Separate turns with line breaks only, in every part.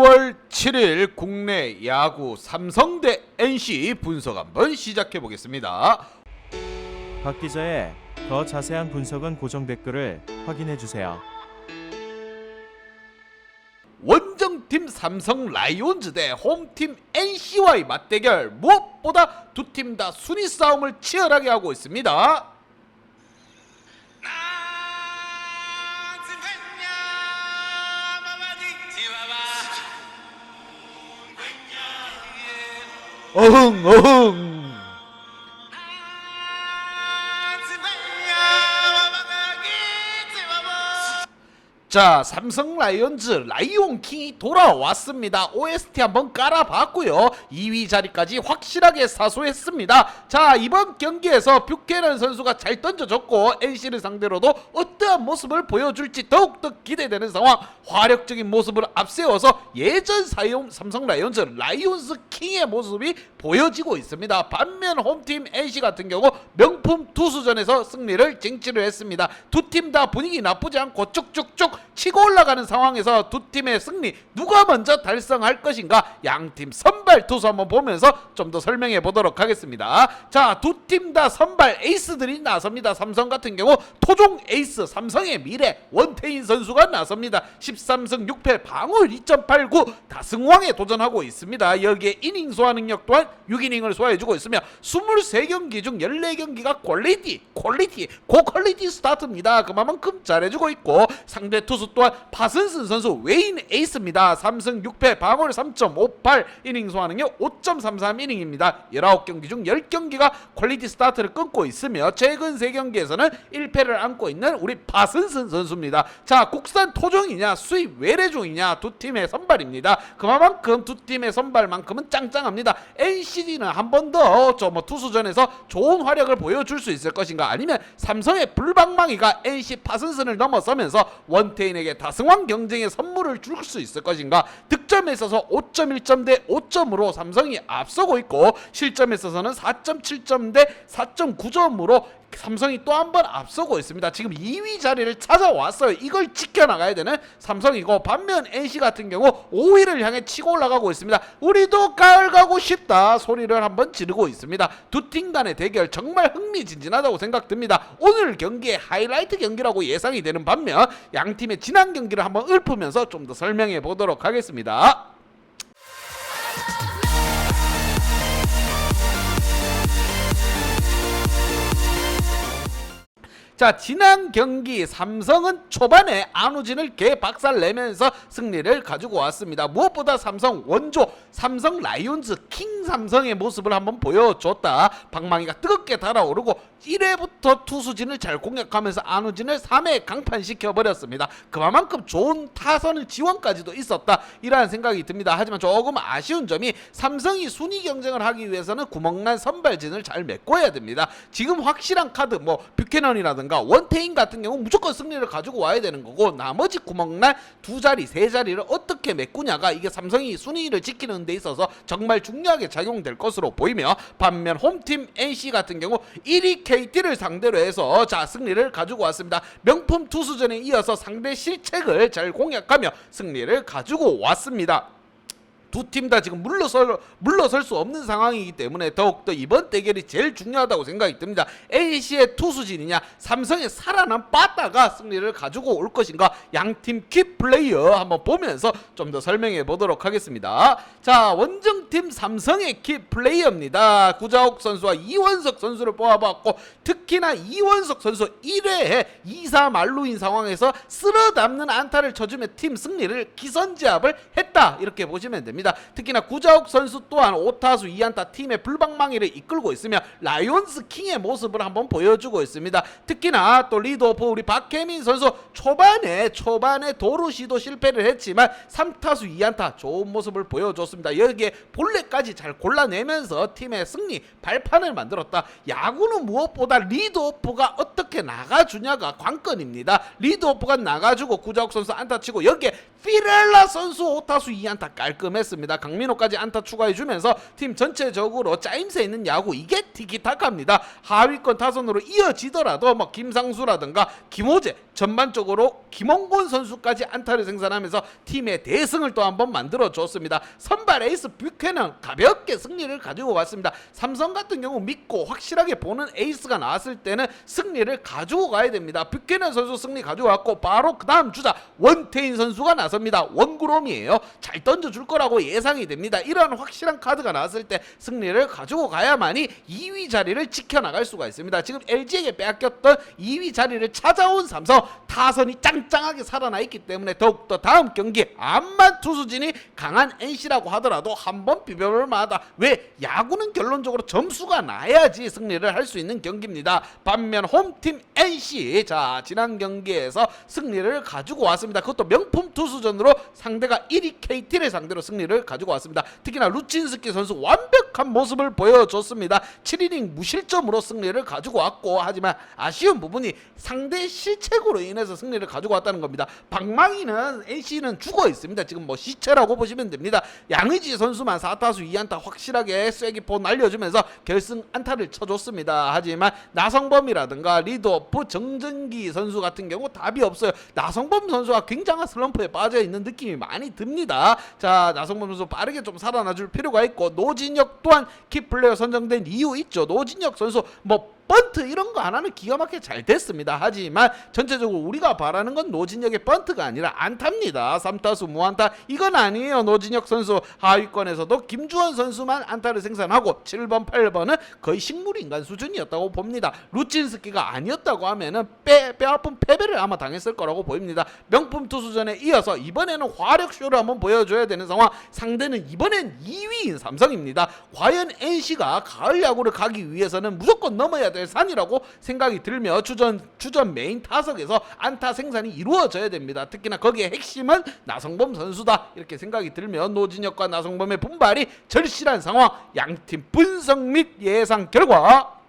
10월 7일 국내 야구 삼성 대 NC 분석 한번 시작해 보겠습니다.
박 기자의 더 자세한 분석은 고정 댓글을 확인해 주세요.
원정팀 삼성 라이온즈 대 홈팀 NC와의 맞대결 무엇보다 두 팀 다 순위 싸움을 치열하게 하고 있습니다. 어흥 어흥 자 삼성 라이온즈 라이온 킹이 돌아왔습니다. OST 한번 깔아봤고요. 2위 자리까지 확실하게 사수했습니다. 자 이번 경기에서 뷰캐넌 선수가 잘 던져줬고 NC를 상대로도 어떠한 모습을 보여줄지 더욱더 기대되는 상황 화력적인 모습을 앞세워서 예전 사용 삼성 라이온즈 라이온스 킹의 모습이 보여지고 있습니다. 반면 홈팀 NC 같은 경우 명품 투수전에서 승리를 쟁취를 했습니다. 두 팀 다 분위기 나쁘지 않고 쭉쭉쭉 치고 올라가는 상황에서 두 팀의 승리 누가 먼저 달성할 것인가 양팀 선발 투수 한번 보면서 좀 더 설명해 보도록 하겠습니다. 자, 두 팀 다 선발 에이스들이 나섭니다. 삼성 같은 경우 토종 에이스 삼성의 미래 원태인 선수가 나섭니다. 13승 6패 방울 2.89 다승왕에 도전하고 있습니다. 여기에 이닝 소화 능력 또한 6이닝을 소화해주고 있으며 23경기 중 14경기가 퀄리티 퀄리티 고퀄리티 스타트입니다. 그만큼 잘해주고 있고 상대 투수 또한 파슨슨 선수 외인 에이스입니다. 3승 6패 방울 3.58 이닝 소화 능력 5.33 이닝입니다. 19경기 중 10경기가 퀄리티 스타트를 끊고 있으며 최근 3경기에서는 1패를 안고 있는 우리 파슨슨 선수입니다. 자 국산 토종이냐 수입 외래종이냐 두 팀의 선발입니다. 그만큼 두 팀의 선발만큼은 짱짱합니다. NCD는 한 번 더 저 뭐 투수전에서 좋은 활약을 보여줄 수 있을 것인가 아니면 삼성의 불방망이가 NC 파슨슨을 넘어서면서 원 태인에게 다승왕 경쟁의 선물을 줄 수 있을 것인가 득점에 있어서 5.1점 대 5점으로 삼성이 앞서고 있고 실점에 있어서는 4.7점 대 4.9점으로 삼성이 또 한 번 앞서고 있습니다. 지금 2위 자리를 찾아왔어요. 이걸 지켜나가야 되는 삼성이고 반면 NC 같은 경우 5위를 향해 치고 올라가고 있습니다. 우리도 가을 가고 싶다 소리를 한번 지르고 있습니다. 두 팀 간의 대결 정말 흥미진진하다고 생각됩니다. 오늘 경기의 하이라이트 경기라고 예상이 되는 반면 양 팀의 지난 경기를 한번 읊으면서 좀 더 설명해 보도록 하겠습니다. ら 자 지난 경기 삼성은 초반에 안우진을 개박살 내면서 승리를 가지고 왔습니다. 무엇보다 삼성 원조 삼성 라이온즈 킹 삼성의 모습을 한번 보여줬다. 방망이가 뜨겁게 달아오르고 1회부터 투수진을 잘 공략하면서 안우진을 3회 강판시켜 버렸습니다. 그만큼 좋은 타선을 지원까지도 있었다. 이러한 생각이 듭니다. 하지만 조금 아쉬운 점이 삼성이 순위 경쟁을 하기 위해서는 구멍난 선발진을 잘 메꿔야 됩니다. 지금 확실한 카드 뭐 뷰캐넌이라든가 원태인 같은 경우 무조건 승리를 가지고 와야 되는 거고 나머지 구멍난 두 자리 세 자리를 어떻게 메꾸냐가 이게 삼성이 순위를 지키는 데 있어서 정말 중요하게 작용될 것으로 보이며 반면 홈팀 NC 같은 경우 1위 KT를 상대로 해서 자 승리를 가지고 왔습니다. 명품 투수전에 이어서 상대 실책을 잘 공략하며 승리를 가지고 왔습니다. 두 팀 다 지금 물러설 물러설 수 없는 상황이기 때문에 더욱더 이번 대결이 제일 중요하다고 생각이 듭니다. NC의 투수진이냐 삼성의 살아난 빠따가 승리를 가지고 올 것인가 양팀 키 플레이어 한번 보면서 좀 더 설명해 보도록 하겠습니다. 자 원정팀 삼성의 키 플레이어입니다. 구자욱 선수와 이원석 선수를 뽑아봤고 특히나 이원석 선수 1회에 2사 말루인 상황에서 쓸어 담는 안타를 쳐주며 팀 승리를 기선제압을 했다 이렇게 보시면 됩니다. 특히나 구자욱 선수 또한 5타수 2안타 팀의 불방망이를 이끌고 있으며 라이온스 킹의 모습을 한번 보여주고 있습니다. 특히나 또 리드오프 우리 박혜민 선수 초반에 초반에 도루 시도 실패를 했지만 3타수 2안타 좋은 모습을 보여줬습니다. 여기에 본래까지 잘 골라내면서 팀의 승리 발판을 만들었다. 야구는 무엇보다 리드오프가 어떻게 나가주냐가 관건입니다. 리드오프가 나가주고 구자욱 선수 안타 치고 여기에 피렐라 선수 5타수 2안타 깔끔했습니다. 강민호까지 안타 추가해주면서 팀 전체적으로 짜임새 있는 야구 이게 티키타카입니다. 하위권 타선으로 이어지더라도 뭐 김상수라든가 김호재 전반적으로 김원곤 선수까지 안타를 생산하면서 팀의 대승을 또 한번 만들어 줬습니다. 선발 에이스 뷰캐는 가볍게 승리를 가지고 왔습니다. 삼성 같은 경우 믿고 확실하게 보는 에이스가 나왔을 때는 승리를 가지고 가야 됩니다. 뷰캐는 선수 승리 가지고 왔고 바로 그 다음 주자 원태인 선수가 나섭니다. 원구롬이에요. 잘 던져줄 거라고 예상이 됩니다. 이런 확실한 카드가 나왔을 때 승리를 가지고 가야만이 2위 자리를 지켜나갈 수가 있습니다. 지금 LG에게 빼앗겼던 2위 자리를 찾아온 삼성 타선이 짱짱하게 살아나 있기 때문에 더욱더 다음 경기 암만 투수진이 강한 NC라고 하더라도 한번 비벼볼 만하다. 왜 야구는 결론적으로 점수가 나야지 승리를 할 수 있는 경기입니다. 반면 홈팀 NC 자 지난 경기에서 승리를 가지고 왔습니다. 그것도 명품 투수전으로 상대가 1위 KT를 상대로 승리를 가지고 왔습니다. 특히나 루친스키 선수 완벽 한 모습을 보여줬습니다. 7이닝 무실점으로 승리를 가지고 왔고 하지만 아쉬운 부분이 상대 실책으로 인해서 승리를 가지고 왔다는 겁니다. 방망이는 NC는 죽어 있습니다. 지금 뭐 시체라고 보시면 됩니다. 양의지 선수만 4타수 2안타 확실하게 쐐기포 날려주면서 결승 안타를 쳐줬습니다. 하지만 나성범이라든가 리드오프 정전기 선수 같은 경우 답이 없어요. 나성범 선수가 굉장한 슬럼프에 빠져 있는 느낌이 많이 듭니다. 자 나성범 선수 빠르게 좀 살아나줄 필요가 있고 노진혁 또한 키플레이어 선정된 이유 있죠. 노진혁 선수 뭐 번트 이런 거 하나는 기가 막히게 잘 됐습니다. 하지만 전체적으로 우리가 바라는 건 노진혁의 번트가 아니라 안타입니다. 3타수 무안타 이건 아니에요. 노진혁 선수 하위권에서도 김주원 선수만 안타를 생산하고 7번 8번은 거의 식물 인간 수준이었다고 봅니다. 루친스키가 아니었다고 하면은 빼, 빼아픈 패배를 아마 당했을 거라고 보입니다. 명품 투수전에 이어서 이번에는 화력 쇼를 한번 보여줘야 되는 상황. 상대는 이번엔 2위인 삼성입니다. 과연 NC가 가을 야구를 가기 위해서는 무조건 넘어야 될 산이라고 생각이 들며 주전 주전 메인 타석에서 안타 생산이 이루어져야 됩니다. 특히나 거기에 핵심은 나성범 선수다 이렇게 생각이 들며 노진혁과 나성범의 분발이 절실한 상황. 양팀 분석 및 예상 결과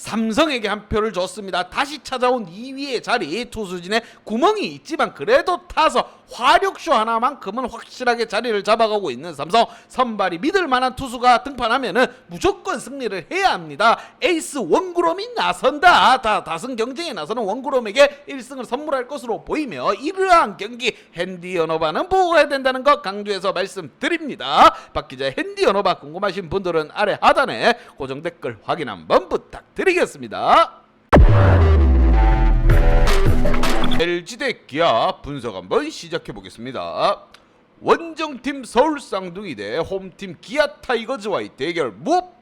삼성에게 한 표를 줬습니다. 다시 찾아온 2위의 자리 투수진에 구멍이 있지만 그래도 타서 화력쇼 하나만큼은 확실하게 자리를 잡아가고 있는 삼성 선발이 믿을 만한 투수가 등판하면은 무조건 승리를 해야 합니다. 에이스 원구롬이 나선다. 다 다승 경쟁에 나서는 원구롬에게 1승을 선물할 것으로 보이며 이러한 경기 핸디 연어바는 보호해야 된다는 것 강조해서 말씀드립니다. 박 기자의 핸디 연어바 궁금하신 분들은 아래 하단에 고정 댓글 확인 한번 부탁드리겠습니다. LG 대 기아 분석 한번 시작해 보겠습니다. 원정팀 서울 쌍둥이 대 홈팀 기아 타이거즈와의 대결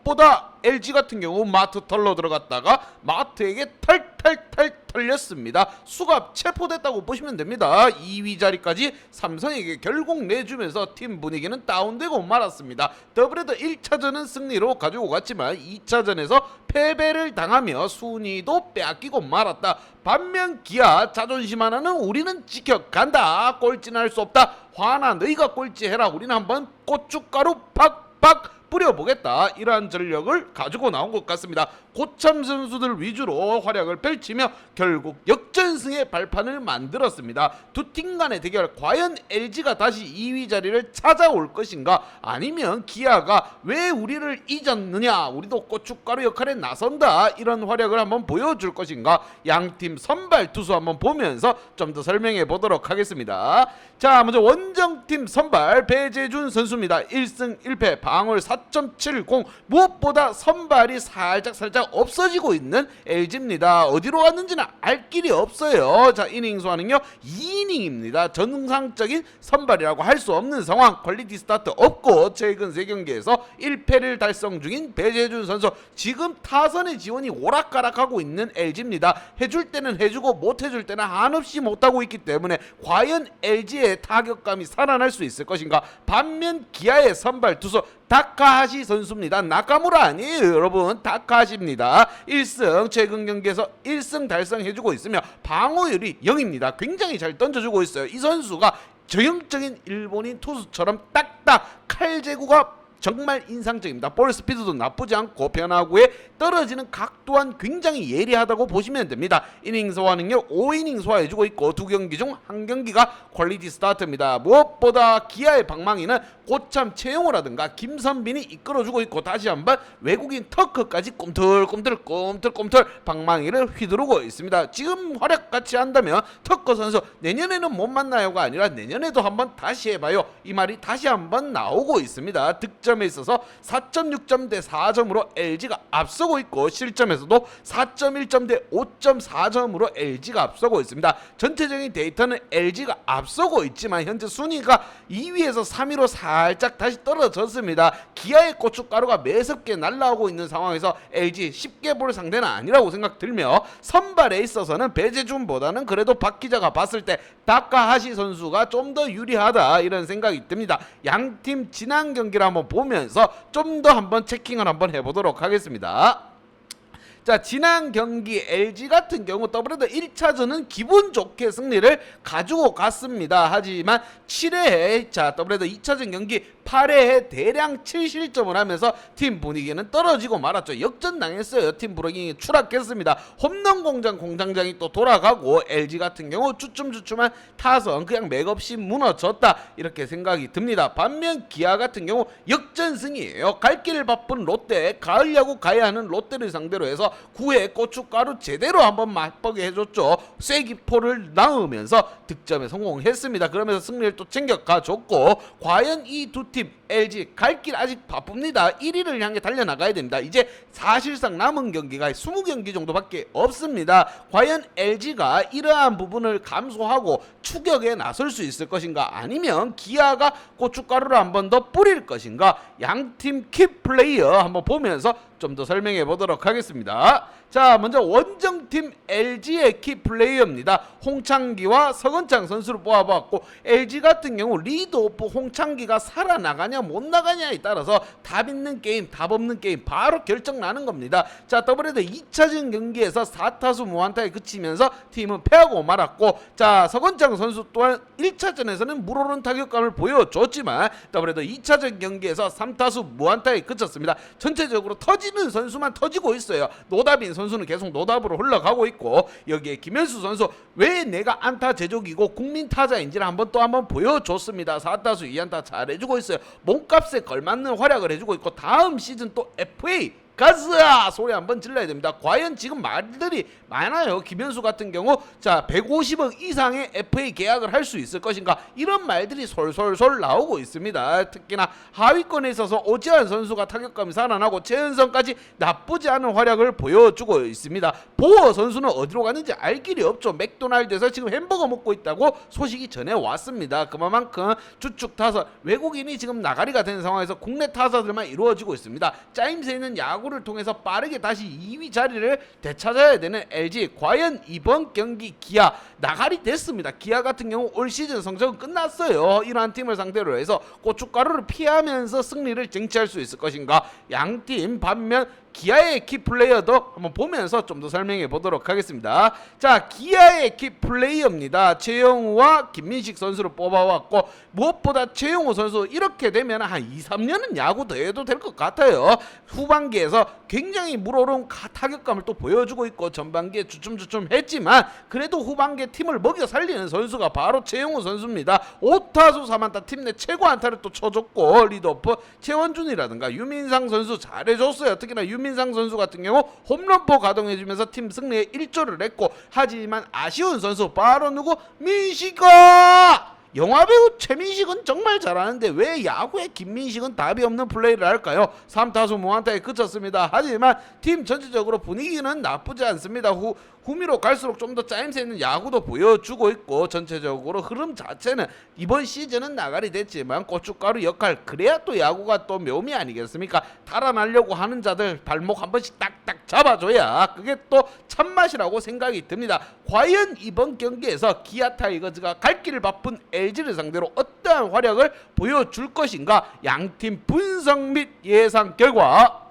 무엇보다 LG 같은 경우 마트 털러 들어갔다가 마트에게 탈탈탈 털렸습니다. 수갑 체포됐다고 보시면 됩니다. 2위 자리까지 삼성에게 결국 내주면서 팀 분위기는 다운되고 말았습니다. 더블헤더 1차전은 승리로 가지고 갔지만 2차전에서 패배를 당하며 순위도 빼앗기고 말았다. 반면 기아 자존심 하나는 우리는 지켜간다. 꼴찌는 할 수 없다. 화나 너희가 꼴찌해라. 우리는 한번 고춧가루 팍팍 뿌려보겠다 이러한 전력을 가지고 나온 것 같습니다. 고참 선수들 위주로 활약을 펼치며 결국 역전승의 발판을 만들었습니다. 두 팀 간의 대결 과연 LG가 다시 2위 자리를 찾아올 것인가 아니면 기아가 왜 우리를 잊었느냐 우리도 고춧가루 역할에 나선다 이런 활약을 한번 보여줄 것인가 양팀 선발 투수 한번 보면서 좀 더 설명해 보도록 하겠습니다. 자 먼저 원정팀 선발 배재준 선수입니다. 1승 1패 방울 4.70 무엇보다 선발이 살짝 살짝 없어지고 있는 LG입니다. 어디로 갔는지는 알 길이 없어요. 자 이닝 수하는요 2이닝입니다. 정상적인 선발이라고 할 수 없는 상황 퀄리티 스타트 없고 최근 세 경기에서 1패를 달성 중인 배재준 선수 지금 타선의 지원이 오락가락하고 있는 LG입니다. 해줄 때는 해주고 못 해줄 때는 한없이 못하고 있기 때문에 과연 LG의 타격감이 살아날 수 있을 것인가 반면 기아의 선발 투수 다카하시 선수입니다. 나카무라 아니에요, 여러분. 다카하시입니다. 1승 최근 경기에서 1승 달성해주고 있으며 방어율이 0입니다. 굉장히 잘 던져주고 있어요. 이 선수가 전형적인 일본인 투수처럼 딱딱 칼제구가 정말 인상적입니다. 볼 스피드도 나쁘지 않고 변화구에 떨어지는 각 또한 굉장히 예리하다고 보시면 됩니다. 이닝 소화 능력 5이닝 소화해주고 있고 두 경기 중 한 경기가 퀄리티 스타트입니다. 무엇보다 기아의 방망이는 고참 최용호라든가 김선빈이 이끌어주고 있고 다시 한번 외국인 터크까지 꿈틀꿈틀 꿈틀꿈틀 방망이를 휘두르고 있습니다. 지금 활약 같이 한다면 터커 선수 내년에는 못 만나요가 아니라 내년에도 한번 다시 해봐요. 이 말이 다시 한번 나오고 있습니다. 득점 에 있어서 4.6점 대 4점으로 LG가 앞서고 있고 실점에서도 4.1점 대 5.4점으로 LG가 앞서고 있습니다. 전체적인 데이터는 LG가 앞서고 있지만 현재 순위가 2위에서 3위로 살짝 다시 떨어졌습니다. 기아의 고춧가루가 매섭게 날라오고 있는 상황에서 LG 쉽게 볼 상대는 아니라고 생각 들며 선발에 있어서는 배재준보다는 그래도 박 기자가 봤을 때 다카하시 선수가 좀 더 유리하다 이런 생각이 듭니다. 양 팀 지난 경기를 한번 보 면서 좀 더 한번 체킹을 한번 해보도록 하겠습니다. 자 지난 경기 LG 같은 경우 더블헤더 1차전은 기분 좋게 승리를 가지고 갔습니다. 하지만 7회에 자 더블헤더 2차전 경기 8회에 대량 7실점을 하면서 팀 분위기는 떨어지고 말았죠. 역전당했어요. 팀 분위기 추락했습니다. 홈런 공장 공장장이 또 돌아가고 LG 같은 경우 주춤주춤한 타선 그냥 맥없이 무너졌다 이렇게 생각이 듭니다. 반면 기아 같은 경우 역전승이에요. 갈 길 바쁜 롯데 가을 야구 가야 하는 롯데를 상대로 해서 9회 고춧가루 제대로 한번 맛보게 해줬죠. 쐐기포를 낳으면서 득점에 성공했습니다. 그러면서 승리를 또 챙겨가줬고 과연 이 두 팀 LG 갈 길 아직 바쁩니다. 1위를 향해 달려나가야 됩니다. 이제 사실상 남은 경기가 20경기 정도밖에 없습니다. 과연 LG가 이러한 부분을 감소하고 추격에 나설 수 있을 것인가 아니면 기아가 고춧가루를 한 번 더 뿌릴 것인가 양팀 키 플레이어 한번 보면서 좀 더 설명해 보도록 하겠습니다. 자, 먼저 원정팀 LG의 키 플레이어입니다. 홍창기와 서건창 선수를 뽑아봤고 LG 같은 경우 리드 오프 홍창기가 살아나 가냐 못 나가냐에 따라서 답 있는 게임, 답 없는 게임 바로 결정 나는 겁니다. 자, 더블헤더 2차전 경기에서 4타수 무안타에 그치면서 팀은 패하고 말았고 자, 서건창 선수 또한 1차전에서는 물오른 타격감을 보여줬지만 더블헤더 2차전 경기에서 3타수 무안타에 그쳤습니다. 전체적으로 터지는 선수만 터지고 있어요. 노답인 선수는 계속 노답으로 흘러가고 있고 여기에 김현수 선수 왜 내가 안타 제조기고 국민 타자인지를 한번 또 한번 보여줬습니다. 4타수 2안타 잘해주고 있어요. 몸값에 걸맞는 활약을 해주고 있고 다음 시즌 또 FA 가즈아 소리 한번 질러야 됩니다. 과연 지금 말들이 많아요. 김현수 같은 경우 자 150억 이상의 FA 계약을 할 수 있을 것인가 이런 말들이 솔솔솔 나오고 있습니다. 특히나 하위권에 있어서 오지환 선수가 타격감이 살아나고 최은성까지 나쁘지 않은 활약을 보여주고 있습니다. 보어 선수는 어디로 가는지 알 길이 없죠. 맥도날드에서 지금 햄버거 먹고 있다고 소식이 전해 왔습니다. 그만큼 주축 타서 외국인이 지금 나가리가 된 상황에서 국내 타사들만 이루어지고 있습니다. 짜임새 있는 야구 를 통해서 빠르게 다시 2위 자리를 되찾아야 되는 LG 과연 이번 경기 기아 나가리 됐습니다. 기아 같은 경우 올 시즌 성적은 끝났어요. 이러한 팀을 상대로 해서 고춧가루를 피하면서 승리를 쟁취할 수 있을 것인가? 양 팀 반면 기아의 키 플레이어도 한번 보면서 좀 더 설명해 보도록 하겠습니다. 자, 기아의 키 플레이어입니다. 최영우와 김민식 선수를 뽑아왔고 무엇보다 최영우 선수 이렇게 되면 한 2, 3년은 야구 더 해도 될 것 같아요. 후반기에서 굉장히 물오른 가- 타격감을 또 보여주고 있고 전반기에 주춤주춤했지만 그래도 후반기에 팀을 먹여 살리는 선수가 바로 최영우 선수입니다. 5타수 3안타 팀 내 최고 안타를 또 쳐줬고 리드오프 최원준이라든가 유민상 선수 잘해줬어요. 특히나 유민상 선수 같은 경우 홈런포 가동해주면서 팀 승리에 일조를 했고 하지만 아쉬운 선수 바로 누구 민식아 영화배우 최민식은 정말 잘하는데 왜 야구에 김민식은 답이 없는 플레이를 할까요? 3타수 무안타에 그쳤습니다. 하지만 팀 전체적으로 분위기는 나쁘지 않습니다. 후, 후미로 갈수록 좀 더 짜임새 있는 야구도 보여주고 있고 전체적으로 흐름 자체는 이번 시즌은 나가리 됐지만 고춧가루 역할 그래야 또 야구가 또 묘미 아니겠습니까? 달아나려고 하는 자들 발목 한 번씩 딱딱 잡아줘야 그게 또 참맛이라고 생각이 듭니다. 과연 이번 경기에서 기아 타이거즈가 갈 길을 바쁜 LG를 상대로 어떠한 활약을 보여줄 것인가? 양팀 분석 및 예상 결과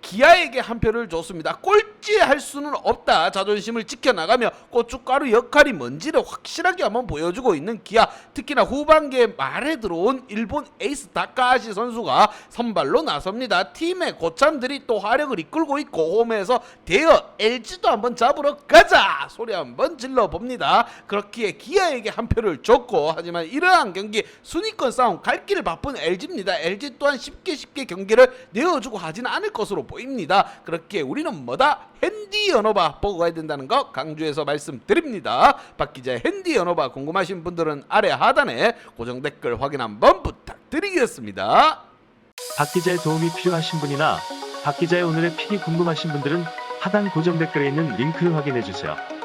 기아에게 한 표를 줬습니다. 꼴찌할 수는 없다. 자존심을 지켜나가며 고춧가루 역할이 뭔지를 확실하게 한번 보여주고 있는 기아. 특히나 후반기에 말에 들어온 일본 에이스 다카하시 선수가 선발로 나섭니다. 팀의 고참들이 또 화력을 이끌고 있고 홈에서 대여 LG도 한번 잡으러 가자 소리 한번 질러 봅니다. 그렇기에 기아에게 한 표를 줬고 하지만 이러한 경기 순위권 싸움 갈 길 바쁜 LG입니다. LG 또한 쉽게 쉽게 경기를 내어주고 하지는 않을 것으로 보입니다. 그렇기에 우리는 뭐다? 핸디 연어바 보고 가야 된다는 거 강조해서 말씀드립니다. 박 기자의 핸디 연어바 궁금하신 분들은 아래 하단에 고정 댓글 확인 한번 부탁드리겠습니다.
박 기자의 도움이 필요하신 분이나 박 기자의 오늘의 픽이 궁금하신 분들은 하단 고정 댓글에 있는 링크를 확인해 주세요.